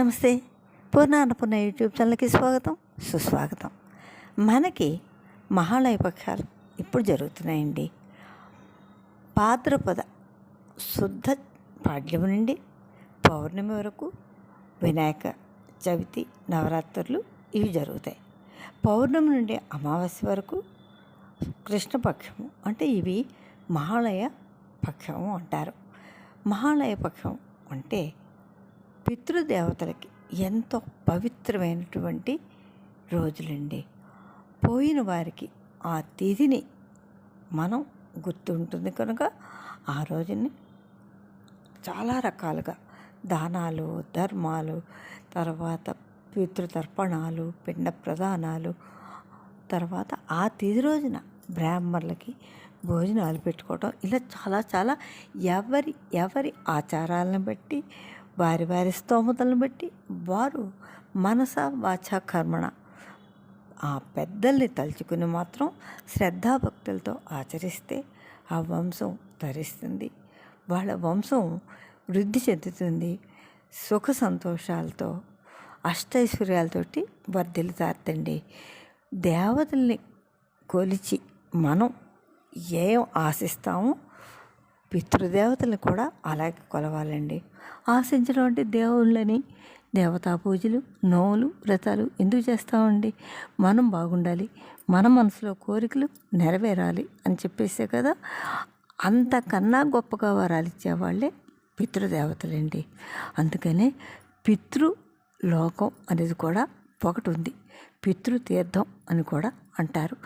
నమస్తే. పూర్ణ అన్నపూర్ణ యూట్యూబ్ ఛానల్కి స్వాగతం. సుస్వాగతం. మనకి మహాలయ పక్షాలు ఇప్పుడు జరుగుతున్నాయండి. భాద్రపద శుద్ధ పాడ్యం నుండి పౌర్ణమి వరకు వినాయక చవితి నవరాత్రులు ఇవి జరుగుతాయి. పౌర్ణమి నుండి అమావాస్య వరకు కృష్ణపక్షము అంటే ఇవి మహాలయ పక్షము అంటారు. మహాలయ పక్షం అంటే పితృదేవతలకి ఎంతో పవిత్రమైనటువంటి రోజులండి. పోయిన వారికి ఆ తిథిని మనం గుర్తుంటుంది కనుక ఆ రోజుని చాలా రకాలుగా దానాలు ధర్మాలు తర్వాత పితృతర్పణాలు పిండ ప్రదానాలు తర్వాత ఆ తిథి రోజున బ్రాహ్మణులకి భోజనాలు పెట్టుకోవడం ఇలా చాలా చాలా ఎవరి ఎవరి ఆచారాలను బట్టి వారి వారి స్తోమతలను బట్టి వారు మనస వాచ కర్మణ. ఆ పెద్దల్ని తలుచుకుని మాత్రం శ్రద్ధాభక్తులతో ఆచరిస్తే ఆ వంశం ధరిస్తుంది వాళ్ళ వంశం వృద్ధి చెందుతుంది. సుఖ సంతోషాలతో అష్టైశ్వర్యాలతోటి వర్ధిల్లుతారండి. దేవతల్ని కొలిచి మనం ఏం ఆశిస్తామో పితృదేవతలను కూడా అలాగే కొలవాలండి. ఆశించినటువంటి దేవుళ్ళని దేవతా పూజలు నోవులు వ్రతాలు ఎందుకు చేస్తామండి? మనం బాగుండాలి మన మనసులో కోరికలు నెరవేరాలి అని చెప్పేసే కదా అంతకన్నా గొప్పగా వరాలు ఇచ్చేవాళ్ళే పితృదేవతలండి. అందుకనే పితృ లోకం అనేది కూడా ఒకటి ఉంది. పితృతీర్థం అని కూడా అంటారు.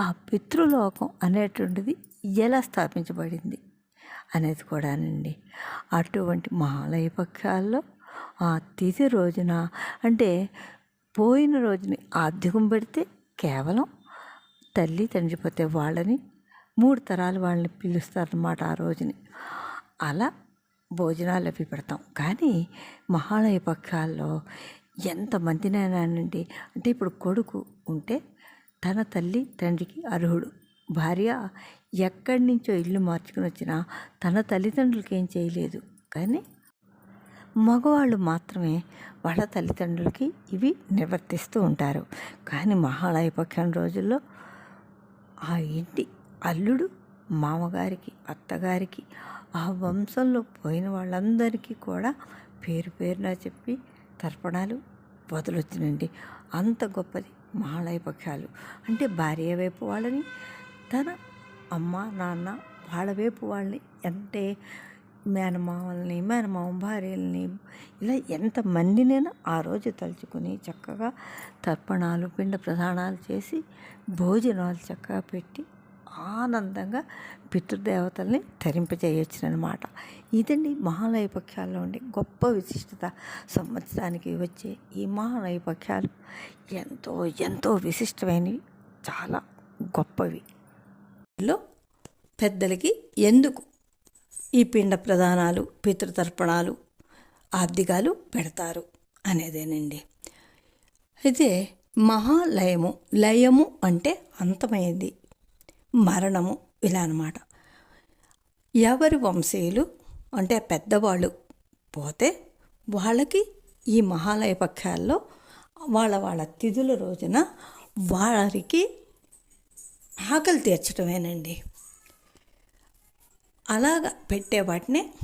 ఆ పితృలోకం అనేటువంటిది ఎలా స్థాపించబడింది? అనేది కూడానండి. అటువంటి మహాలయ పక్షాల్లో ఆ తిథి రోజున అంటే పోయిన రోజుని ఆర్థికం పెడితే కేవలం తల్లి తండ్రి పోతే వాళ్ళని మూడు తరాలు వాళ్ళని పిలుస్తారనమాట ఆ రోజుని. అలా భోజనాలు అవి పెడతాం. కానీ మహాలయ పక్షాల్లో ఎంతమందినైనానండి అంటే ఇప్పుడు కొడుకు ఉంటే తన తల్లి తండ్రికి అర్హుడు. భార్య ఎక్కడి నుంచో ఇల్లు మార్చుకుని వచ్చినా తన తల్లిదండ్రులకి ఏం చేయలేదు కానీ మగవాళ్ళు మాత్రమే వాళ్ళ తల్లిదండ్రులకి ఇవి నిర్వర్తిస్తూ ఉంటారు. కానీ మహాలాయపక్షం రోజుల్లో ఆ ఇంటి అల్లుడు మామగారికి అత్తగారికి ఆ వంశంలో పోయిన వాళ్ళందరికీ కూడా పేరు పేరున చెప్పి తర్పణాలు వదలొచ్చునండి అంత గొప్పది మహాలాయపక్షాలు. అంటే భార్య వైపు వాళ్ళని తన అమ్మ నాన్న వాళ్ళ వైపు వాళ్ళని అంటే మేనమామల్ని మేనమామ భార్యల్ని ఇలా ఎంతమందినైనా ఆ రోజు తలుచుకుని చక్కగా తర్పణాలు పిండ ప్రధానాలు చేసి భోజనాలు చక్కగా పెట్టి ఆనందంగా పితృదేవతల్ని తరింపజేయొచ్చునమాట ఇదండి మహాలయ ఉండే గొప్ప విశిష్టత. సంవత్సరానికి వచ్చే ఈ మహాలయ ఎంతో ఎంతో విశిష్టమైనవి చాలా గొప్పవి. లో పెద్దలకి ఎందుకు ఈ పిండ ప్రదానాలు పితృతర్పణాలు ఆర్థికాలు పెడతారు అనేదేనండి. అయితే మహాలయము లయము అంటే అంతమైంది. మరణము ఇలా అనమాట ఎవరి వంశీయులు అంటే పెద్దవాళ్ళు పోతే వాళ్ళకి ఈ మహాలయ పక్షాల్లో వాళ్ళ వాళ్ళ తిథుల రోజున వారికి ఆకలి తీర్చడమేనండి అలాగ పెట్టే వాటినే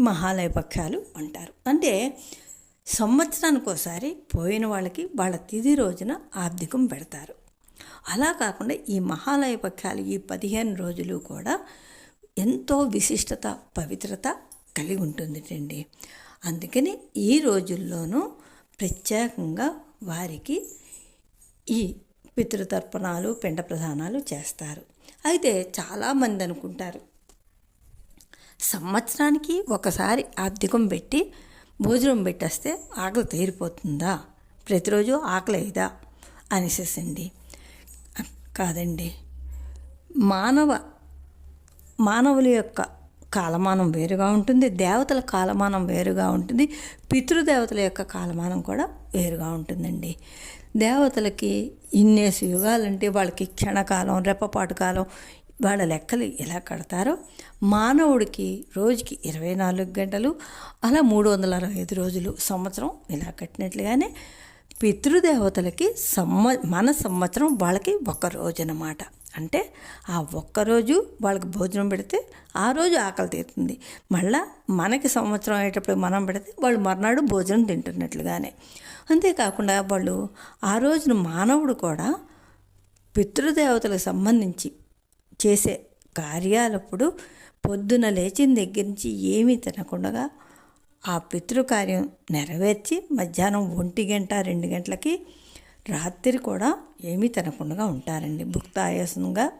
మహాలయ పక్షాలు అంటారు. అంటే సంవత్సరానికి ఒకసారి పోయిన వాళ్ళకి వాళ్ళ తిది రోజున ఆర్థికం పెడతారు. అలా కాకుండా ఈ మహాలయ పక్షాలు ఈ పదిహేను రోజులు కూడా ఎంతో విశిష్టత పవిత్రత కలిగి ఉంటుందిటండి. అందుకని ఈ రోజుల్లోనూ ప్రత్యేకంగా వారికి ఈ పితృతర్పణాలు పిండ ప్రధానాలు చేస్తారు. అయితే చాలామంది అనుకుంటారు సంవత్సరానికి ఒకసారి ఆర్థికం పెట్టి భోజనం పెట్టేస్తే ఆకలి తీరిపోతుందా? ప్రతిరోజు ఆకలి అయిదా అనేసేసండి. కాదండి. మానవ మానవుల యొక్క కాలమానం వేరుగా ఉంటుంది దేవతల కాలమానం వేరుగా ఉంటుంది పితృదేవతల యొక్క కాలమానం కూడా వేరుగా ఉంటుందండి. దేవతలకి ఇన్నేసి యుగాలంటే వాళ్ళకి క్షణకాలం రెప్పపాటు కాలం వాళ్ళ లెక్కలు ఎలా కడతారో మానవుడికి రోజుకి ఇరవై నాలుగు గంటలు అలా మూడు వందల అరవై ఐదు రోజులు సంవత్సరం ఇలా కట్టినట్లుగానే పితృదేవతలకి సమ్మ మన సంవత్సరం వాళ్ళకి ఒక రోజు అన్నమాట. అంటే ఆ ఒక్కరోజు వాళ్ళకి భోజనం పెడితే ఆ రోజు ఆకలి తీరుతుంది. మళ్ళా మనకి సంవత్సరం అయ్యేటప్పుడు మనం పెడితే వాళ్ళు మర్నాడు భోజనం తింటున్నట్లుగానే. అంతేకాకుండా వాళ్ళు ఆ రోజున మానవుడు కూడా పితృదేవతలకు సంబంధించి చేసే కార్యాలప్పుడు పొద్దున లేచిన దగ్గర నుంచి ఏమీ తినకుండా ఆ పితృకార్యం నెరవేర్చి మధ్యాహ్నం ఒంటి గంట రెండు గంటలకి రాత్రి కూడా ఏమీ తినకుండా ఉంటారండి. భుక్తాయాసంగా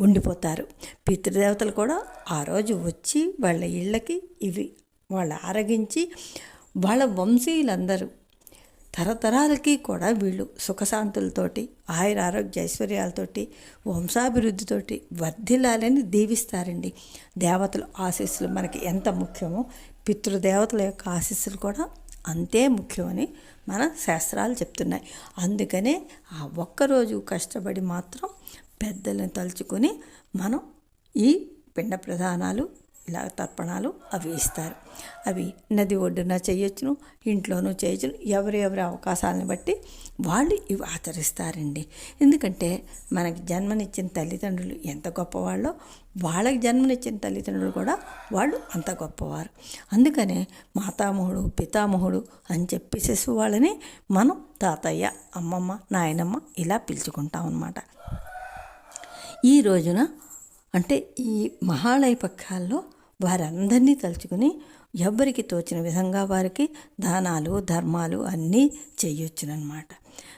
ఉండిపోతారు. పితృదేవతలు కూడా ఆ రోజు వచ్చి వాళ్ళ ఇళ్ళకి ఇవి వాళ్ళు ఆరగించి వాళ్ళ వంశీయులందరూ తరతరాలకి కూడా వీళ్ళు సుఖశాంతులతోటి ఆయుర ఆరోగ్య ఐశ్వర్యాలతోటి వంశాభివృద్ధితోటి వర్ధిల్లాలని దీవిస్తారండి. దేవతల ఆశీస్సులు మనకి ఎంత ముఖ్యమో పితృదేవతల యొక్క ఆశీస్సులు కూడా అంతే ముఖ్యమని మన శాస్త్రాలు చెప్తున్నాయి. అందుకనే ఆ ఒక్కరోజు కష్టపడి మాత్రం పెద్దలను తలుచుకొని మనం ఈ పిండ ప్రధానాలు ఇలా తర్పణాలు అవి ఇస్తారు. అవి నది ఒడ్డున చేయొచ్చును ఇంట్లోనూ చేయొచ్చును ఎవరెవరి ఎవరి అవకాశాలను బట్టి వాళ్ళు ఇవి ఆచరిస్తారండి. ఎందుకంటే మనకి జన్మనిచ్చిన తల్లిదండ్రులు ఎంత గొప్పవాళ్ళో వాళ్ళకి జన్మనిచ్చిన తల్లిదండ్రులు కూడా వాళ్ళు అంత గొప్పవారు. అందుకనే మాతామహుడు పితామహుడు అని చెప్పేసేసి వాళ్ళని మనం తాతయ్య అమ్మమ్మ నాయనమ్మ ఇలా పిలుచుకుంటాం అన్నమాట ఈ రోజున అంటే ఈ మహాలయ పక్షాల్లో వారందరినీ తలుచుకుని ఎవ్వరికి తోచిన విధంగా వారికి దానాలు ధర్మాలు అన్నీ చేయొచ్చునమాట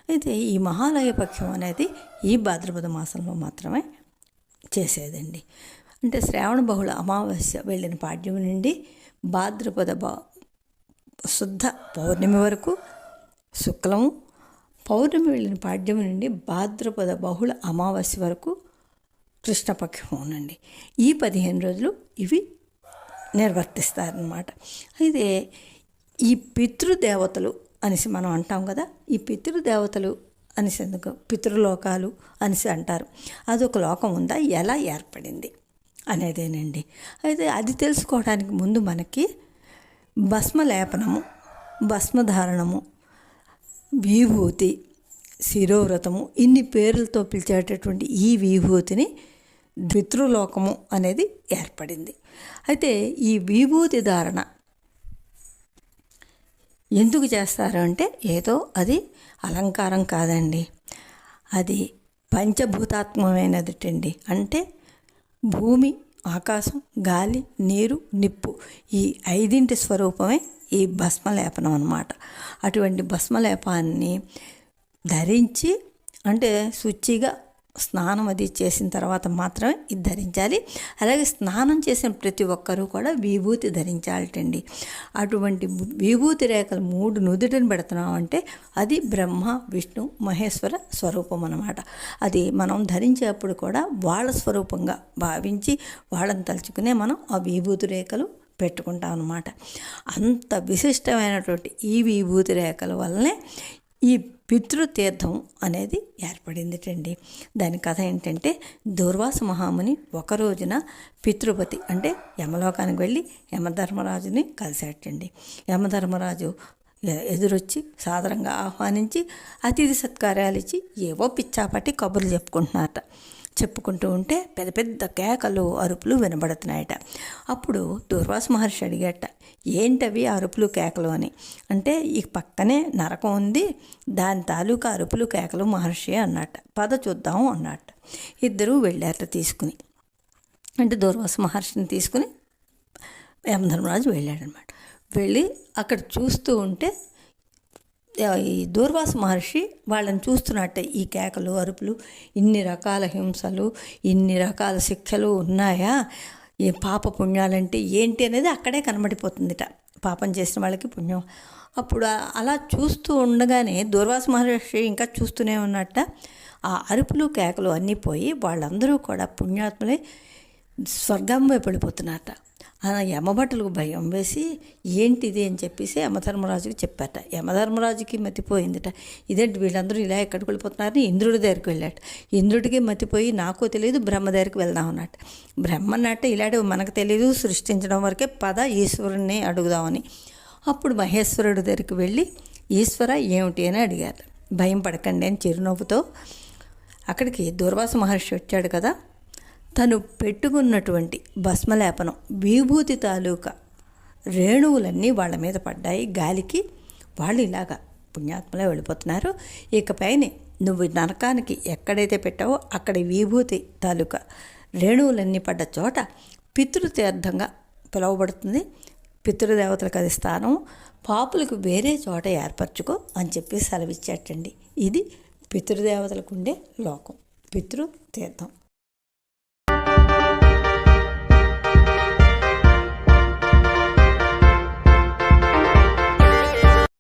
అయితే ఈ మహాలయ పక్షం అనేది ఈ భాద్రపద మాసంలో మాత్రమే చేసేదండి. అంటే శ్రావణ బహుళ అమావాస్య వెళ్ళిన పాడ్యమి నుండి భాద్రపద శుద్ధ పౌర్ణమి వరకు శుక్లము పౌర్ణమి వెళ్ళిన పాడ్యమి నుండి భాద్రపద బహుళ అమావాస్య వరకు కృష్ణపక్షం అవునండి ఈ పదిహేను రోజులు ఇవి నిర్వర్తిస్తారనమాట అయితే ఈ పితృదేవతలు అనేసి మనం అంటాం కదా ఈ పితృదేవతలు అనేసి ఎందుకు పితృలోకాలు అనేసి అంటారు. అదొక లోకం ఉందా ఎలా ఏర్పడింది అనేదేనండి. అయితే అది తెలుసుకోవడానికి ముందు మనకి భస్మలేపనము భస్మధారణము విభూతి శిరోవ్రతము ఇన్ని పేర్లతో పిలిచేటటువంటి ఈ విభూతిని పితృలోకము అనేది ఏర్పడింది. అయితే ఈ విభూతి ధారణ ఎందుకు చేస్తారు అంటే ఏదో అది అలంకారం కాదండి. అది పంచభూతాత్మకమైనదిటండి అంటే భూమి ఆకాశం గాలి నీరు నిప్పు ఈ ఐదింటి స్వరూపమే ఈ భస్మలేపనం అనమాట అటువంటి భస్మలేపాన్ని ధరించి అంటే శుచిగా స్నానం అది చేసిన తర్వాత మాత్రమే ఇది ధరించాలి. అలాగే స్నానం చేసిన ప్రతి ఒక్కరూ కూడా విభూతి ధరించాలటండి. అటువంటి విభూతి రేఖలు మూడు నుదుటిని పెడుతున్నామంటే అది బ్రహ్మ విష్ణు మహేశ్వర స్వరూపం అన్నమాట. అది మనం ధరించేప్పుడు కూడా వాళ్ళ స్వరూపంగా భావించి వాళ్ళని తలుచుకునే మనం ఆ విభూతి రేఖలు పెట్టుకుంటాం అనమాట అంత విశిష్టమైనటువంటి ఈ విభూతి రేఖల వల్లనే ఈ పితృతీర్థం అనేది ఏర్పడిందిటండి. దాని కథ ఏంటంటే దూర్వాస మహాముని ఒక రోజున పితృపతి అంటే యమలోకానికి వెళ్ళి యమధర్మరాజుని కలిసేటండి యమధర్మరాజు ఎదురొచ్చి సాదరంగా ఆహ్వానించి అతిథి సత్కార్యాలు ఇచ్చి ఏవో పిచ్చాపట్టి కబుర్లు చెప్పుకుంటున్నారట. చెప్పుకుంటూ ఉంటే పెద్ద పెద్ద కేకలు అరుపులు వినబడుతున్నాయట. అప్పుడు దూర్వాస మహర్షి అడిగట ఏంటవి అరుపులు కేకలు అని? అంటే ఈ పక్కనే నరకం ఉంది దాని తాలూకా అరుపులు కేకలు మహర్షి అన్నట. పద చూద్దాం అన్నట. ఇద్దరూ వెళ్ళారట తీసుకుని. అంటే దూర్వాస మహర్షిని తీసుకుని యమధర్మరాజు వెళ్ళాడనమాట. వెళ్ళి అక్కడ చూస్తూ ఉంటే ఈ దూర్వాస మహర్షి వాళ్ళని చూస్తున్నట్టే ఈ కేకలు అరుపులు ఇన్ని రకాల హింసలు ఇన్ని రకాల శిక్షలు ఉన్నాయా? ఈ పాప పుణ్యాలంటే ఏంటి అనేది అక్కడే కనబడిపోతుందిట. పాపం చేసిన వాళ్ళకి పుణ్యం. అప్పుడు అలా చూస్తూ ఉండగానే దూర్వాస మహర్షి ఇంకా చూస్తూనే ఉన్నట్ట. ఆ అరుపులు కేకలు అన్నీ పోయి వాళ్ళందరూ కూడా పుణ్యాత్మలై స్వర్గం వైపు వెళ్ళిపోతున్నారట. యమభటులకు భయం వేసి ఏంటిది? అని చెప్పేసి యమధర్మరాజుకి చెప్పాట యమధర్మరాజుకి మతిపోయిందట. ఇదేంటి వీళ్ళందరూ ఇలా ఎక్కడికి వెళ్ళిపోతున్నారని ఇంద్రుడి దగ్గరికి వెళ్ళాట ఇంద్రుడికి మతిపోయి నాకు తెలియదు బ్రహ్మ దగ్గరికి వెళ్దాం అన్నట్టు. బ్రహ్మ అన్నట్టు ఇలాంటివి మనకు తెలియదు సృష్టించడం వరకే పద ఈశ్వరుణ్ణి అడుగుదామని. అప్పుడు మహేశ్వరుడి దగ్గరికి వెళ్ళి ఈశ్వర ఏమిటి? అని అడిగారు. భయం పడకండి అని చిరునవ్వుతో అక్కడికి దూర్వాస మహర్షి వచ్చాడు కదా తను పెట్టుకున్నటువంటి భస్మలేపనం విభూతి తాలూకా రేణువులన్నీ వాళ్ళ మీద పడ్డాయి. గాలికి వాళ్ళు ఇలాగా పుణ్యాత్మలో వెళ్ళిపోతున్నారు. ఇకపైన నువ్వు నరకానికి ఎక్కడైతే పెట్టావో అక్కడ విభూతి తాలూకా రేణువులన్నీ పడ్డ చోట పితృతీర్థంగా పిలువబడుతుంది. పితృదేవతలకు అది స్థానం. పాపులకు వేరే చోట ఏర్పరచుకో అని చెప్పి సెలవిచ్చేటండి. ఇది పితృదేవతలకు ఉండే లోకం. పితృతీర్థం.